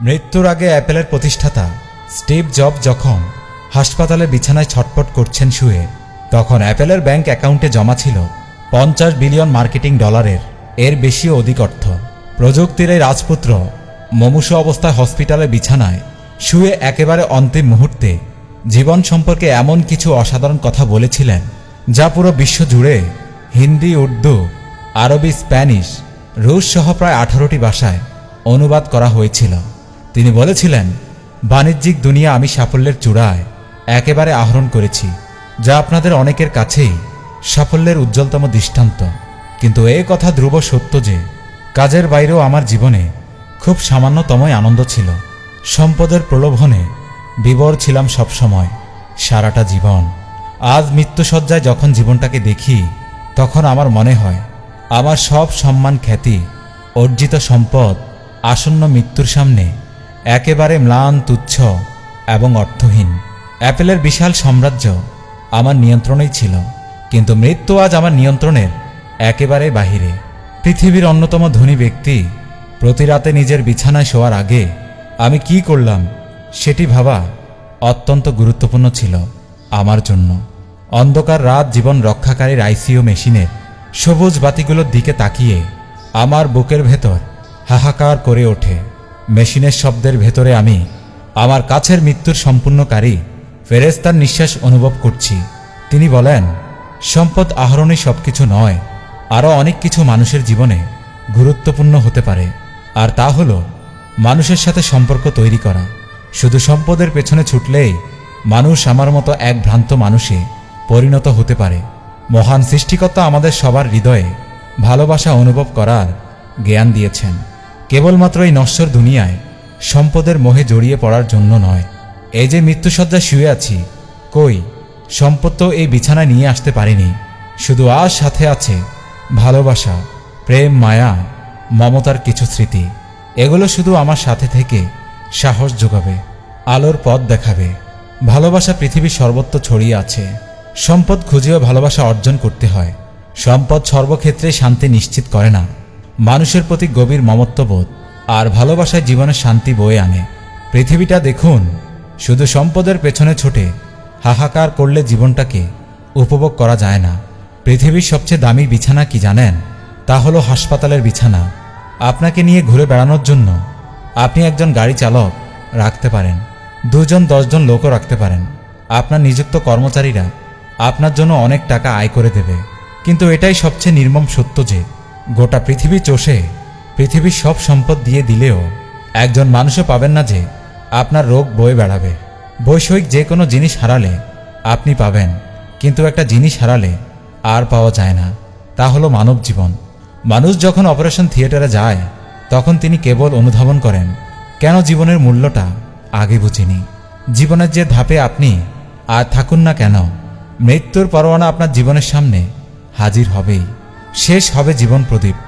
মৃত্যুর আগে অ্যাপেলের প্রতিষ্ঠাতা স্টিভ জব যখন হাসপাতালে বিছানায় ছটপট করছেন শুয়ে, তখন অ্যাপেলের ব্যাংক অ্যাকাউন্টে জমা ছিল পঞ্চাশ বিলিয়ন মার্কেটিং ডলারের। এর বেশিও অধিক অর্থ। প্রযুক্তির এই রাজপুত্র মমুষ অবস্থায় হসপিটালে বিছানায় শুয়ে একেবারে অন্তিম মুহূর্তে জীবন সম্পর্কে এমন কিছু অসাধারণ কথা বলেছিলেন যা পুরো বিশ্ব জুড়ে হিন্দি, উর্দু, আরবি, স্প্যানিশ, রুশ সহ প্রায় আঠারোটি ভাষায় অনুবাদ করা হয়েছিল। তিনি বলেছিলেন, বাণিজ্যিক দুনিয়া আমি সাফল্যের চূড়ায় একেবারে আহরণ করেছি, যা আপনাদের অনেকের কাছেই সাফল্যের উজ্জ্বলতম দৃষ্টান্ত। কিন্তু এ কথা ধ্রুব সত্য যে, কাজের বাইরেও আমার জীবনে খুব সামান্যতমই আনন্দ ছিল। সম্পদের প্রলোভনে বিবর ছিলাম সবসময়, সারাটা জীবন। আজ মৃত্যুসজ্জায় যখন জীবনটাকে দেখি, তখন আমার মনে হয়, আমার সব সম্মান খ্যাতি, অর্জিত সম্পদ আসন্ন মৃত্যুর সামনে একেবারে ম্লান, তুচ্ছ এবং অর্থহীন। অ্যাপেলের বিশাল সাম্রাজ্য আমার নিয়ন্ত্রণেই ছিল, কিন্তু মৃত্যু আজ আমার নিয়ন্ত্রণের একেবারে বাহিরে। পৃথিবীর অন্যতম ধনী ব্যক্তি প্রতি রাতে নিজের বিছানায় শোয়ার আগে আমি কি করলাম সেটি ভাবা অত্যন্ত গুরুত্বপূর্ণ ছিল আমার জন্য। অন্ধকার রাত জীবন রক্ষাকারীর আইসিইউ মেশিনের সবুজ বাতিগুলোর দিকে তাকিয়ে আমার বুকের ভেতর হাহাকার করে ওঠে। মেশিনের শব্দের ভেতরে আমি আমার কাছের মৃত্যুর সম্পূর্ণকারী ফেরেস্তার নিঃশ্বাস অনুভব করছি। তিনি বলেন, সম্পদ আহরণই সবকিছু নয়, আরও অনেক কিছু মানুষের জীবনে গুরুত্বপূর্ণ হতে পারে। আর তা হল মানুষের সাথে সম্পর্ক তৈরি করা। শুধু সম্পদের পেছনে ছুটলেই মানুষ আমার মতো এক ভ্রান্ত মানুষে পরিণত হতে পারে। মহান সৃষ্টিকর্তা আমাদের সবার হৃদয়ে ভালোবাসা অনুভব করার জ্ঞান দিয়েছেন। কেবলমাত্র এই নশ্বর দুনিয়ায় সম্পদের মোহে জড়িয়ে পড়ার জন্য নয়। এই যে মৃত্যুসজ্জায় শুয়ে আছি, কই সম্পদ তো এই বিছানায় নিয়ে আসতে পারিনি। শুধু আজ সাথে আছে ভালোবাসা, প্রেম, মায়া, মমতার কিছু স্মৃতি। এগুলো শুধু আমার সাথে থেকে সাহস যোগাবে, আলোর পথ দেখাবে। ভালোবাসা পৃথিবীর সর্বত্র ছড়িয়ে আছে। সম্পদ খুঁজেও ভালোবাসা অর্জন করতে হয়। সম্পদ সর্বক্ষেত্রে শান্তি নিশ্চিত করে না। মানুষের প্রতি গভীর মমত্ববোধ আর ভালোবাসায় জীবনের শান্তি বয়ে আনে। পৃথিবীটা দেখুন, শুধু সম্পদের পেছনে ছোটে, হাহাকার করলে জীবনটাকে উপভোগ করা যায় না। পৃথিবীর সবচেয়ে দামি বিছানা কি জানেন? তা হলো হাসপাতালের বিছানা। আপনাকে নিয়ে ঘুরে বেড়ানোর জন্য আপনি একজন গাড়ি চালক রাখতে পারেন, দুজন, দশজন লোকও রাখতে পারেন। আপনার নিযুক্ত কর্মচারীরা আপনার জন্য অনেক টাকা আয় করে দেবে। কিন্তু এটাই সবচেয়ে নির্মম সত্য যে গোটা পৃথিবী চষে পৃথিবীর সব সম্পদ দিয়ে দিলেও একজন মানুষও পাবেন না যে আপনার রোগ বয়ে বেড়াবে। বৈষয়িক যে কোনো জিনিস হারালে আপনি পাবেন, কিন্তু একটা জিনিস হারালে আর পাওয়া যায় না। তা হলো মানব জীবন। মানুষ যখন অপারেশন থিয়েটারে যায়, তখন তিনি কেবল অনুধাবন করেন, কেন জীবনের মূল্যটা আগে বুঝিনি? জীবনের যে ধাপে আপনি আর থাকুন না কেন, মৃত্যুর পরোয়ানা আপনার জীবনের সামনে হাজির হবেই। শেষ হবে জীবন প্রদীপ।